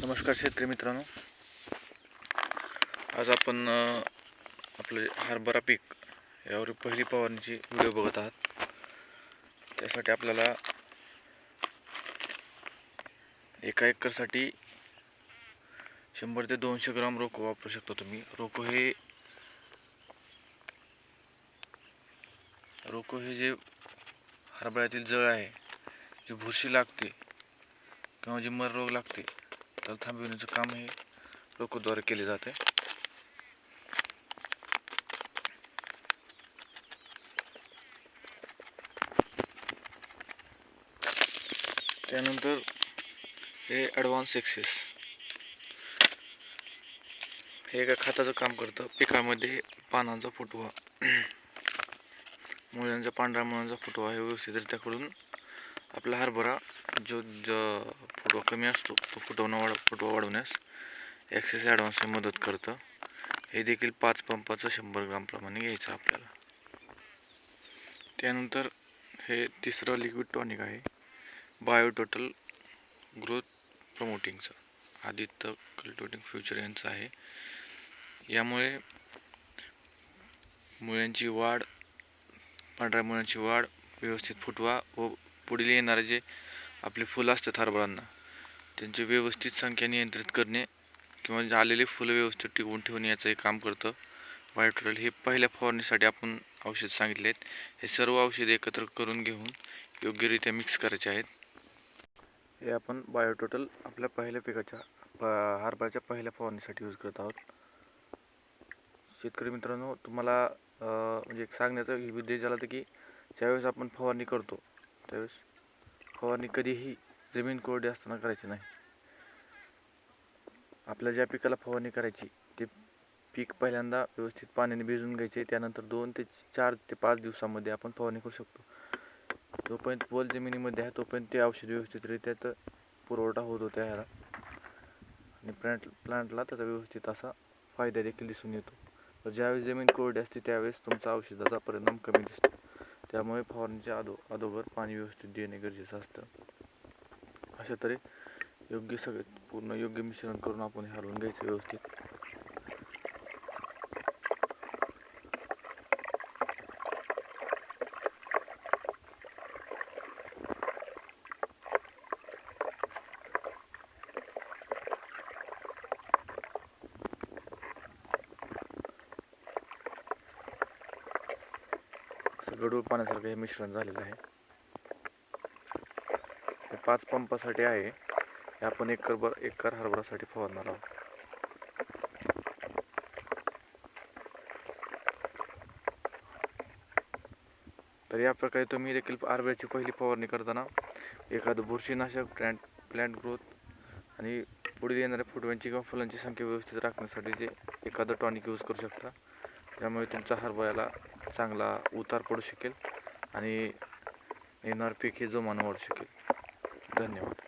नमस्कार शेतकरी मित्रांनो. आज आपण आपलं हरभरा पीक यावर पहिली फवारणीची व्हिडिओ बघत आहात. त्यासाठी आपल्याला एका एकरसाठी शंभर ते दोनशे ग्राम रोको वापरू शकता तुम्ही. रोको हे रोको हे जे हरभऱ्यातील जळ आहे जी बुरशी लागते किंवा जी मर रोग लागते तर थांबविण्याचं काम हे लोकद्वारे केले जाते. त्यानंतर हे ॲडव्हान्स एक्सेस हे एका खताचं काम करतं. पिकामध्ये पानांचा फुटवा. मुळ्यांचा पांढऱ्या मुळांचा फुटवा हे व्यवस्थितरित्या करून आपला हरभरा जो ज फुटवा कमी असतो तो फुटवणं वाढ फुटवा वाढवण्यास ॲक्सेस ॲडव्हान्स मदत करतं. हे देखील पाच पंपाचं शंभर ग्रामप्रमाणे घ्यायचं आपल्याला. त्यानंतर हे तिसरं लिक्विड टॉनिक आहे. बायो टोटल ग्रोथ प्रमोटिंगचं आदित्य कल्टिवेटिंग फ्युचर यांचं आहे. यामुळे मुळ्यांची वाढ पांढऱ्या मुळ्यांची वाढ व्यवस्थित फुटवा व पुढील येणारे जे आपले फुलं असतात हरभरांना त्यांची व्यवस्थित संख्या नियंत्रित करणे किंवा जे आलेले फुलं व्यवस्थित टिकवून ठेवणे याचं हे काम करतं. बायोटोटल हे पहिल्या फवारणीसाठी आपण औषध सांगितले आहेत. हे सर्व औषध एकत्र करून घेऊन योग्यरित्या मिक्स करायचे आहेत. हे आपण बायोटोटल आपल्या पहिल्या पिकाच्या प- हरभऱ्याच्या पहिल्या फवारणीसाठी यूज करत आहोत. शेतकरी मित्रांनो तुम्हाला म्हणजे एक सांगण्याचा ही उद्देश झाला तर की ज्यावेळेस आपण फवारणी करतो त्यावेळेस फवारणी कधीही जमीन कोरडी असताना करायची नाही. आपल्या ज्या पिकाला फवारणी करायची ते पीक पहिल्यांदा व्यवस्थित पाण्याने भिजून घ्यायचे त्यानंतर दोन ते चार ते पाच दिवसामध्ये आपण फवारणी करू शकतो. जोपर्यंत पोल जमिनीमध्ये आहे तोपर्यंत ते औषध व्यवस्थितरित्या तर पुरवठा होत होता ह्याला आणि प्लांट प्लांटला त्याचा व्यवस्थित असा फायदा देखील दिसून येतो. तर ज्यावेळेस जमीन कोरडी असते त्यावेळेस तुमचा औषधाचा परिणाम कमी दिसतो. त्यामुळे फवारणीच्या आदो अगोदर पाणी व्यवस्थित देणे गरजेचं असतं. अशा तऱ्हे योग्य सगळे पूर्ण योग्य मिश्रण करून आपण हे हलवून घ्यायचं व्यवस्थित. गडूळ पाण्यासारखं हे मिश्रण झालेलं आहे. हे पाच पंपासाठी आहे. हे आपण एकर बर एकर हरभरासाठी फवारणार आहोत. तर या प्रकारे तुम्ही देखील हरभऱ्याची पहिली फवारणी करताना एखादं बुरशीनाशक प्लॅन्ट प्लॅन्ट ग्रोथ आणि पुढे येणाऱ्या फुटव्यांची किंवा फुलांची संख्या व्यवस्थित राखण्यासाठी जे एखादं टॉनिक यूज करू शकता. त्यामुळे तुमचा हरभऱ्याला चांगला उतार पडू शकेल आणि येणार पीक हे जोमानं वाढू शकेल. धन्यवाद.